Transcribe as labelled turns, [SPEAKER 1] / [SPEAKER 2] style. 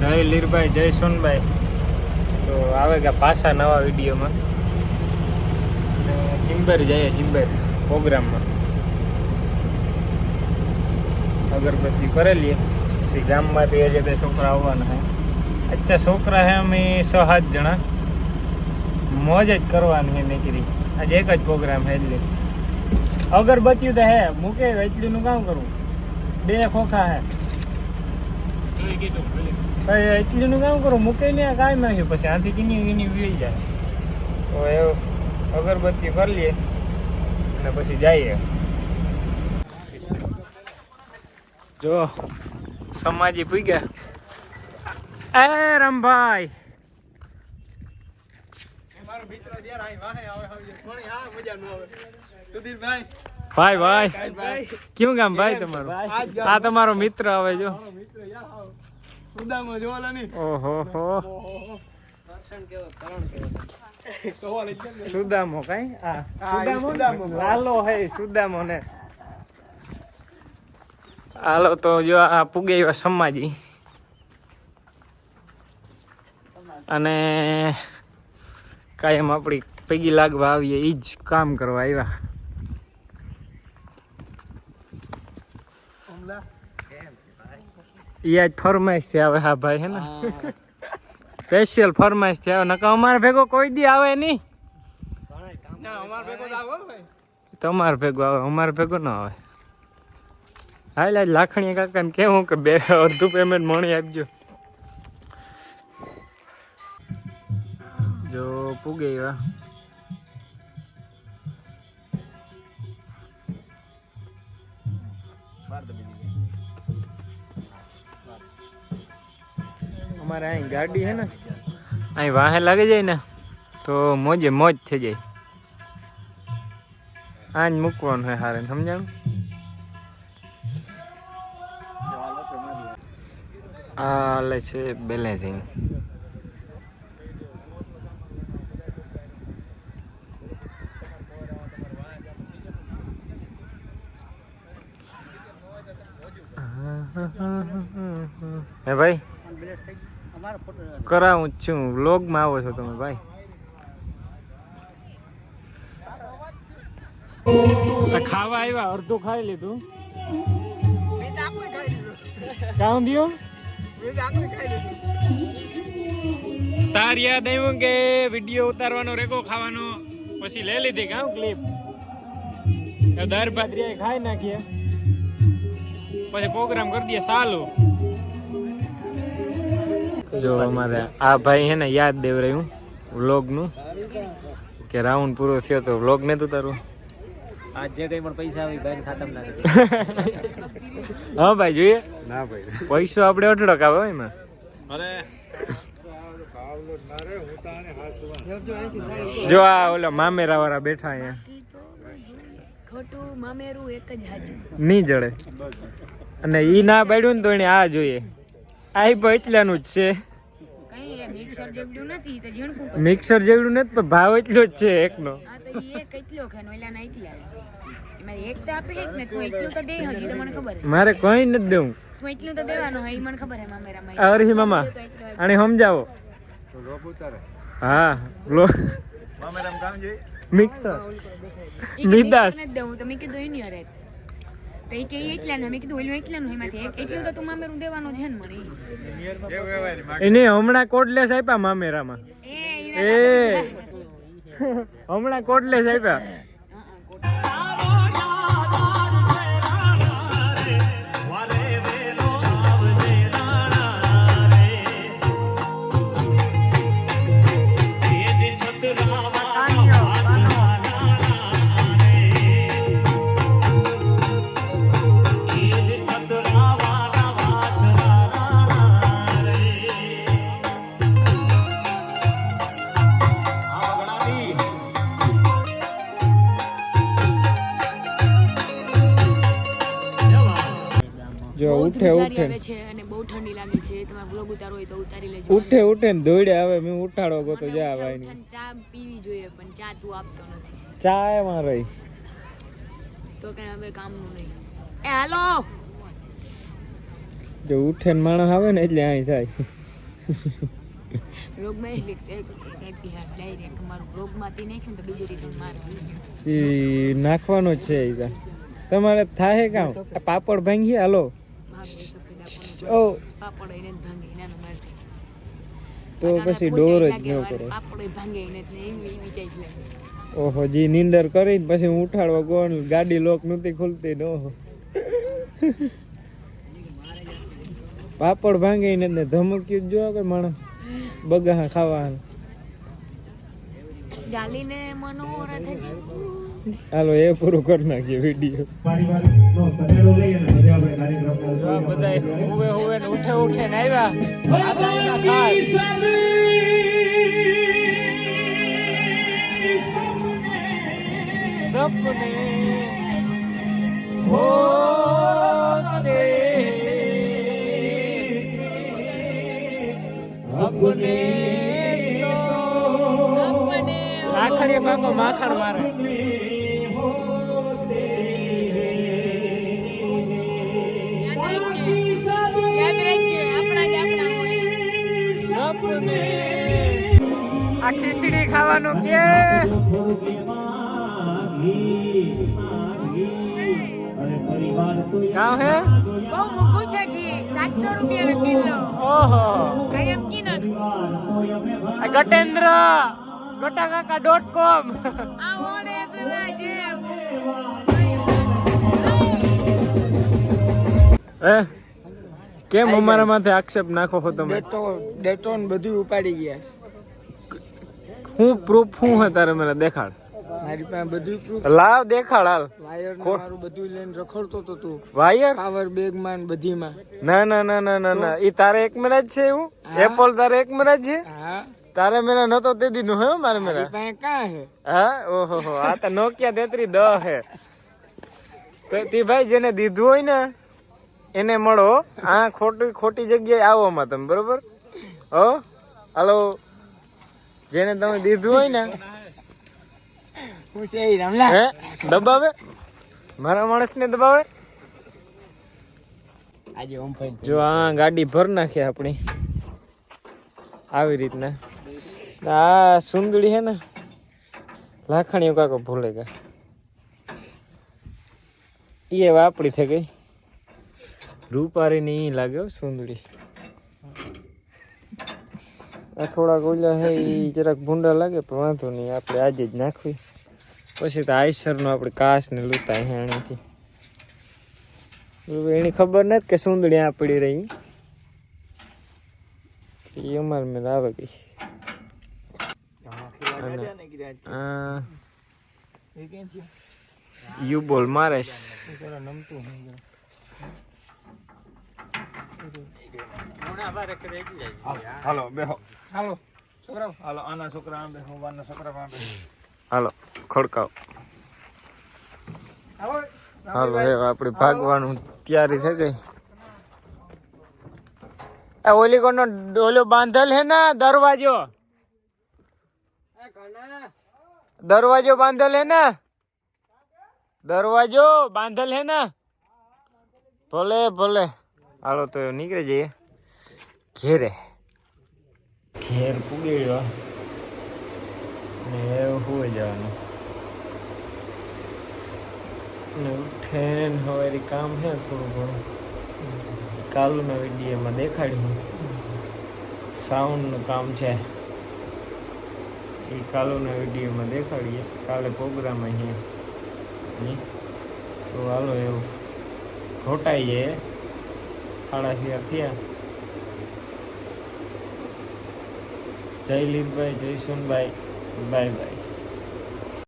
[SPEAKER 1] જય લીરભાઈ, જય સોનભાઈ. તો આવે કે પાછા નવા વિડીયોમાં. અને ચિંબર જઈએ ચિંબર પ્રોગ્રામમાં. અગરબત્તી કરેલી. પછી ગામમાંથી આજે બે છોકરા આવવાના છે. અત્યારે છોકરા છે અમે છ, સાત જણા. મોજ જ કરવાની છે નીકળી. આજે એક જ પ્રોગ્રામ છે એટલે. અગરબત્તી તો હે મૂકે એટલીનું કામ કરવું બે ખોખા હે ભાઈ એટલીનું કામ કરું મૂકીને કાંઈ નાખ્યું પછી આથી કિની કિની વી જાય. તો એ અગરબત્તી કરી લઈએ અને પછી જઈએ. જો સમાજી પી ગયા. એ રમભાઈ! ભાઈ ભાઈ
[SPEAKER 2] ભાઈ
[SPEAKER 1] કેવું કામ ભાઈ તમારું? આ તમારો મિત્ર આવે જો.
[SPEAKER 2] મિત્ર સુદામાં જોવાલા નહીં
[SPEAKER 1] ઓહો હો. સુદામો કઈ?
[SPEAKER 2] સુદામો.
[SPEAKER 1] લાલો હે સુદામો ને હાલો તો જો આ પુગે એવા સમાજી. અને કાયમ આપણી પૈકી લાગવા આવીએ એ જ કામ કરવા આવ્યા. એ આજ ફરમાઈશથી આવે હા ભાઈ હે ને? સ્પેશિયલ ફરમાઈશથી આવે. નકા અમારે ભેગો કોઈ દી આવે નહીં તમાર ભેગો આવે અમારે ભેગો ના આવે. હાલ આજ લાખણી કાકા ને કેવું કે બે અડધું પેમેન્ટ મણી આપજો. જો પૂગે એવા. અમારે અહીં ગાડી છે ને. અહીં વાહે લાગી જાય ને તો મોજે મોજ થઈ જાય. આજ મૂકવાનું હોય હારે સમજાણું? આ લે છે બેલેન્સિંગ હે ભાઈ?
[SPEAKER 2] અમારો ફોટો
[SPEAKER 1] કરાવું જ છું. વ્લોગમાં આવો છો તમે ભાઈ. ખાવા આવ્યા અડધું ખાઈ લીધું. કામ દિયો તાર યાદ આવ્યું કે વીડિયો ઉતારવાનો રેકો ખાવાનો? પછી લઈ લીધી કામ ક્લિપ દર ભાત ખાઈ નાખીએ. પછી પ્રોગ્રામ કરી દઈએ સાલું જો અમારે આ ભાઈ હે ને યાદ દેવરાયું વ્લોગનું કે રાઉન્ડ પૂરો થયો તો વ્લોગ ને તારું?
[SPEAKER 2] આજ જે કઈ પણ પૈસા આવી બેન ખાતમ ના
[SPEAKER 1] હા ભાઈ જોઈએ.
[SPEAKER 2] ના ભાઈ.
[SPEAKER 1] પૈસો આપણે અઢળક આવે એમાં.
[SPEAKER 2] અરે.
[SPEAKER 1] જો આ ઓલા મામેરા વાળા બેઠા અહીંયા.
[SPEAKER 3] બાકી તો બધું ખોટું મામેરું એક જ હાજુ.
[SPEAKER 1] નહીં જડે. અને ઈ ના પાડ્યું ને તો એને આ જોઈએ. આ પણ એટલાનું જ છે.
[SPEAKER 3] કઈ મિક્સર જેવડું નથી
[SPEAKER 1] પણ ભાવ એટલો જ છે એકનો.
[SPEAKER 3] આ તો ઈ એક એટલો ખાય ને ઓલા ના એટલા એમાં એક તો આપે એક ને તું એટલું તો દે હજી તો મને ખબર હે.
[SPEAKER 1] મારે કઈ નથી દેવું. અરહી મામા. આને સમજાવો. હા લો. મિક્સર. મિદાસ.
[SPEAKER 3] દેવું તો કીધું એની અરે તો એ કે એકલા એટલાનું હે. મેં કીધું ઓલું એટલાનું. એમાંથી એટલું તો તું મામેરું દેવાનો છે ને મને
[SPEAKER 1] એને હમણાં કોડલેસ આપ્યા મામેરામાં
[SPEAKER 3] એ
[SPEAKER 1] એ હમણાં કોડલેસ આપ્યા જો ઉઠે ઉઠે.
[SPEAKER 3] આવે છે અને બહુ ઠંડી લાગે છે. તમારે બ્લોગ ઉતારો હોય તો ઉતારી લેજો.
[SPEAKER 1] ઉઠે ઉઠે ને દોડે આવે મે ઉઠાડો ગો તો જા ભાઈ
[SPEAKER 3] ની ચા પીવી જોઈએ પણ ચા તું આપતો નથી.
[SPEAKER 1] ચા એમાં રહી.
[SPEAKER 3] તો કે હવે કામનું નહીં. એ હાલો!
[SPEAKER 1] જો ઉઠે ને માણસ આવે ને એટલે અહીં થાય.
[SPEAKER 3] રોગમાં એક- ડાયરેક્ટ મારું રોગમાંથી નાખ્યું તો બીજી રીતે
[SPEAKER 1] નાખવાનો છે તમારે થાય કામ? પાપડ ભાંગી હાલો.
[SPEAKER 3] પાપડ એને ભાંગે મારથી
[SPEAKER 1] તો પછી ડોર જ ન કરો.
[SPEAKER 3] પાપડ ભાંગે એને એવી એવી લાગે.
[SPEAKER 1] ઓહો જી નીંદર કરીને પછી હું ઉઠાડવા કોણ ગાડી લોક નહોતી ખુલતી ને. પાપડ ભાંગે ને ધમક્યું જ જો કે માણસ બગા ખાવા
[SPEAKER 3] જાલીને મનોરથ
[SPEAKER 1] હાલો એ પૂરું કરી નાખીએ વીડિયો. બધા હુવે હુવે ને ઉઠે ઉઠે ને આવ્યા. સપને હોતે અપને માખણ મારે આ ખીચડી ખાવાનું કે? કામ હે?
[SPEAKER 3] બહુ મોંઘું છે ઘી સાતસો રૂપિયા કિલો.
[SPEAKER 1] ઓહો.
[SPEAKER 3] કાયમ કી
[SPEAKER 1] નથી. ગટેન્દ્ર ગટાકાકા ડોટ કોમ
[SPEAKER 3] આ ઓડે જે
[SPEAKER 1] હે? કેમ અમારા માથે આક્ષેપ નાખો છો તમે?
[SPEAKER 2] ડેટોન બધું ઉપાડી ગયા
[SPEAKER 1] હું પ્રૂફ હું હે તારે મને દેખાડ.
[SPEAKER 2] મારી પાસે બધું પ્રૂફ
[SPEAKER 1] લાવ દેખાડ હાલ.
[SPEAKER 2] વાયર ને મારું બધું લઈને રખડતો તો તું.
[SPEAKER 1] વાયર
[SPEAKER 2] પાવર બેગમાં ને બધીમાં.
[SPEAKER 1] ના ના ના ના ના ના. ઈ તારે એક મિનિટ છે એવું? એપલ તારે એક મિનિટ છે?
[SPEAKER 2] હા.
[SPEAKER 1] તારે મેરા નતો તે દીનું હે મારે મેરા
[SPEAKER 2] પાસે કા હે?
[SPEAKER 1] હા? ઓહો હો. આ તો નોકિયા તેત્રી દહ હે. તો તી ભાઈ જેને દીધું હોય ને એને મળો. આ ખોટી ખોટી જગ્યાએ આવવામાં તમે બરોબર? હો? હાલો. જેને તમે દીધું હોય ને
[SPEAKER 2] હું
[SPEAKER 1] દબાવે? મારા માણસ ને દબાવે?
[SPEAKER 2] આજે ઓમ
[SPEAKER 1] જો આ ગાડી ભર નાખી આપણી. આવી રીતના. આ સુંદડી હે ને લાખણીઓ કાકો ભૂલે કા એ વાપરી થઈ ગઈ. રૂપારી ની ઈ લાગે સુંદડી. આ થોડાક ઓલા હે એ જરાક ભૂંડા લાગે પણ વાંધો નહીં આપણે આજે જ નાખવી. પછી તો આઈસરનો આપણે કાસ ને લૂતા હે બરોબર, એની ખબર નથી કે સુંદડી આ પડી રહી. એ અમાર મેં આવે ગઈ યુ બોલ મારે.
[SPEAKER 2] હાલો બેહો. હાલો છોકરાઓ. હાલો આના છોકરા આમ બેહો વાના છોકરા આમ બેહો.
[SPEAKER 1] હાલો ખડકાવ. હાલો હવે આપણે ભાગવાનું તૈયારી થઈ ગઈ આ ઓલી કોનો ડોલો બાંધેલ હે ને દરવાજો? દરવાજો બાંધેલ હે ને? દરવાજો બાંધેલ હે ને? ભલે ભલે. હાલો, તો નીકળી જઈએ. ઘેરે. ઘેર પૂગી ગયો ને હોઈ જવાનું. ને ઉઠે હવારી હવે કામ છે થોડું ઘણું. કાલુના વિડીયોમાં દેખાડ્યું સાઉન્ડનું કામ છે. એ કાલુના વિડીયોમાં દેખાડીએ. કાલે પ્રોગ્રામ અહીંયા તો હાલો એવું. ઘોટાઈએ. સાડા ચાર થયા. જય લીલભાઈ જય સોનભાઈ બાય બાય.